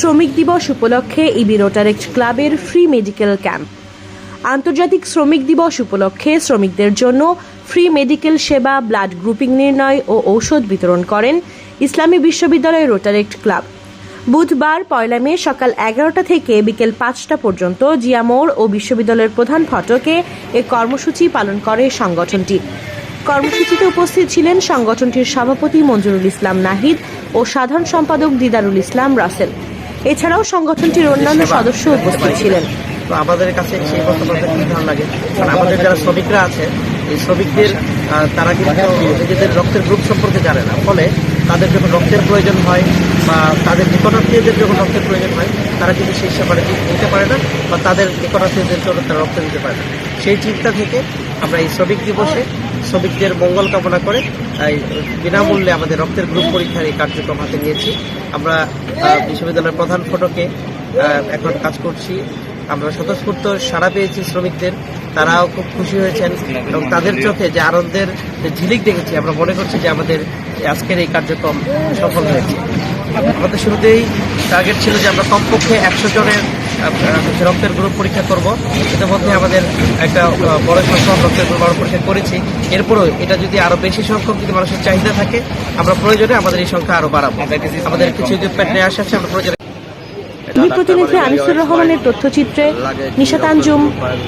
শ্রমিক দিবস উপলক্ষে ইবি রোটারেক্ট ক্লাবের ফ্রি মেডিকেল ক্যাম্প। আন্তর্জাতিক শ্রমিক দিবস উপলক্ষে শ্রমিকদের জন্য ফ্রি মেডিকেল সেবা, ব্লাড গ্রুপিং নির্ণয় ও ঔষধ বিতরণ করেন ইসলামী বিশ্ববিদ্যালয় রোটারেক্ট ক্লাব। বুধবার, পয়লা মে সকাল এগারোটা থেকে বিকেল পাঁচটা পর্যন্ত জিয়া মোড় ও বিশ্ববিদ্যালয়ের প্রধান ফটকে এ কর্মসূচি পালন করে সংগঠনটি। কর্মসূচিতে উপস্থিত ছিলেন সংগঠনটির সভাপতি মঞ্জুরুল ইসলাম নাহিদ ও সাধারণ সম্পাদক দিদারুল ইসলাম রাসেল। এছাড়াও সংগঠনটির অন্যান্য সদস্য উপস্থিত ছিলেন। তো আমাদের কাছে সেই বক্তব্যটা খুব ভালো লাগে। কারণ আমাদের যারা শ্রমিকরা আছে এই শ্রমিকদের তারা কিন্তু নিজেদের রক্তের গ্রুপ সম্পর্কে জানে না। ফলে তাদের যখন রক্তের প্রয়োজন হয় বা তাদের নিকটাত্মীয়দের যখন রক্তের প্রয়োজন হয় তারা কিন্তু সেই সেবাটা দিতে পারে না বা তাদের নিকটাত্মীয়দের জন্য তারা রক্ত দিতে পারে না। সেই চিন্তা থেকে আমরা এই শ্রমিক দিবসে শ্রমিকদের মঙ্গল কামনা করে বিনামূল্যে আমাদের রক্তের গ্রুপ পরীক্ষার এই কার্যক্রম হাতে নিয়েছি। আমরা বিশ্ববিদ্যালয়ের প্রধান ফটকে এখন কাজ করছি। আমরা স্বতঃস্ফূর্ত সাড়া পেয়েছি শ্রমিকদের। তারাও খুব খুশি হয়েছেন এবং তাদের চোখে যে আনন্দের ঝিলিক দেখেছি, আমরা মনে করছি যে আমাদের আজকের এই কার্যক্রম সফল হয়েছে। আমাদের শুরুতেই টার্গেট ছিল যে আমরা কমপক্ষে একশো জনের রক্তের গ্রুপ পরীক্ষা করব এর মধ্যে আমাদের একটা বড় সংখ্যক রক্তের গ্রুপ আমরা পরীক্ষা করেছি। এরপরেও এটা যদি আরও বেশি সংখ্যক যদি মানুষের চাহিদা থাকে আমরা প্রয়োজনে আমাদের এই সংখ্যা আরও বাড়াবো। আমাদের কিছু ইকুইপমেন্ট নিয়ে আসা আছে আমরা প্রয়োজনে দুই প্রতিনিধি আনিসুর রহমানের তথ্যচিত্রে নিশা তানজুম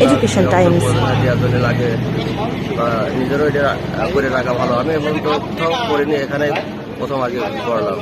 এডুকেশন টাইমস লাগে বা নিজেরও এটা করে রাখা ভালো। আমি এবং তো কোথাও করিনি এখানে প্রথম আগে করলাম